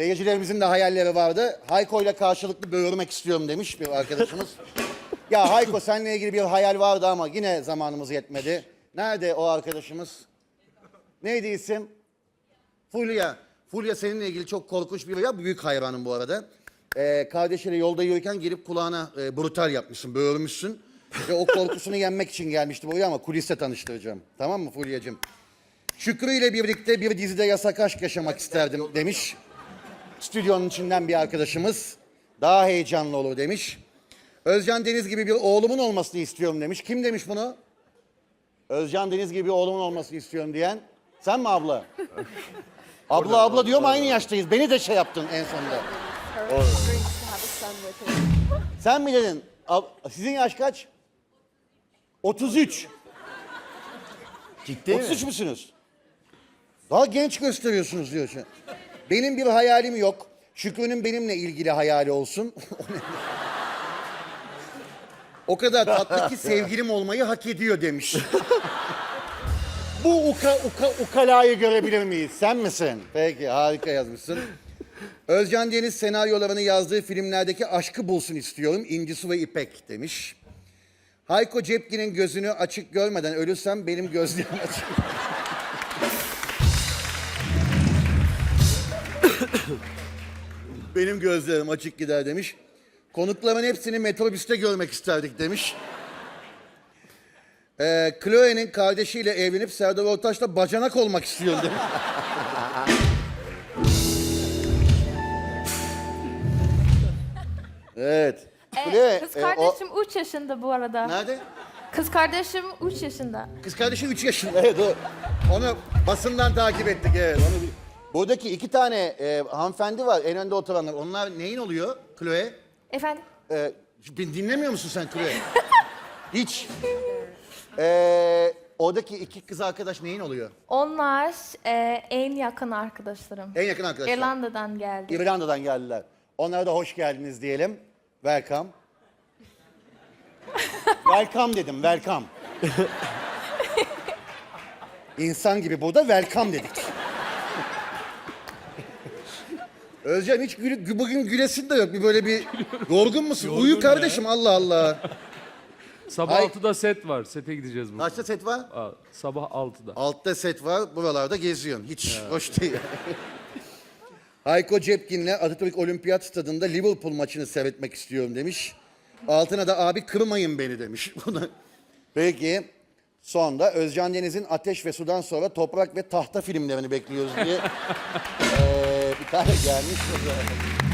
Seyircilerimizin de hayalleri vardı. Hayko ile karşılıklı böğürmek istiyorum demiş bir arkadaşımız. ya Hayko seninle ilgili bir hayal vardı ama yine zamanımız yetmedi. Nerede o arkadaşımız? Neydi isim? Fulya. Fulya seninle ilgili çok korkunç bir ya büyük hayranım bu arada. Ee, kardeşiyle yolda yürürken gelip kulağına e, brutal yapmışsın, böğürmüşsün. Ve o korkusunu yenmek için gelmişti buraya ama kuliste tanıştıracağım. Tamam mı Fulya'cığım? Şükrü ile birlikte bir dizide yasak aşk yaşamak isterdim demiş. Stüdyonun içinden bir arkadaşımız. Daha heyecanlı olur demiş. Özcan Deniz gibi bir oğlumun olmasını istiyorum demiş. Kim demiş bunu? Özcan Deniz gibi bir oğlumun olmasını istiyorum diyen. Sen mi abla? abla abla diyorum aynı yaştayız. Beni de şey yaptın en sonunda. Sen mi dedin? Ab- Sizin yaş kaç? 33. Ciddi 33 müsünüz? Daha genç gösteriyorsunuz diyor. şu. Benim bir hayalim yok. Şükrü'nün benimle ilgili hayali olsun. o kadar tatlı ki sevgilim olmayı hak ediyor demiş. Bu uka, uka, ukalayı görebilir miyiz? Sen misin? Peki harika yazmışsın. Özcan Deniz senaryolarını yazdığı filmlerdeki aşkı bulsun istiyorum. İnci Su ve İpek demiş. Hayko Cepkin'in gözünü açık görmeden ölürsem benim gözlerim açık. benim gözlerim açık gider demiş. Konukların hepsini metrobüste görmek isterdik demiş. Ee, Chloe'nin kardeşiyle evlenip Serdar Ortaç'la bacanak olmak istiyor demiş. evet. E, Chloe, kız e, o- kardeşim 3 yaşında bu arada. Nerede? Kız kardeşim 3 yaşında. Kız kardeşi 3 yaşında. Evet o. Onu basından takip ettik evet. Onu Buradaki iki tane e, hanımefendi var en önde oturanlar. Onlar neyin oluyor Chloe? Efendim? E, dinlemiyor musun sen Chloe? Hiç. E, oradaki iki kız arkadaş neyin oluyor? Onlar e, en yakın arkadaşlarım. En yakın arkadaşlar. İrlanda'dan geldi. İrlanda'dan geldiler. Onlara da hoş geldiniz diyelim. Welcome. welcome dedim, welcome. İnsan gibi burada welcome dedik. Özcan hiç gülü- bugün gülesin de yok. Bir böyle bir yorgun musun? Uyu kardeşim Allah Allah. Sabah Ay. 6'da set var. Sete gideceğiz bugün. Kaçta set var? Aa, Sabah 6'da. Altta set var, buralarda geziyorsun. Hiç hoş değil. Hayko Cepkin'le Atatürk Olimpiyat Stadında Liverpool maçını seyretmek istiyorum demiş. Altına da abi kırmayın beni demiş. Peki. Son da Özcan Deniz'in Ateş ve Sudan sonra Toprak ve Tahta filmlerini bekliyoruz diye eee, bir tane gelmiş.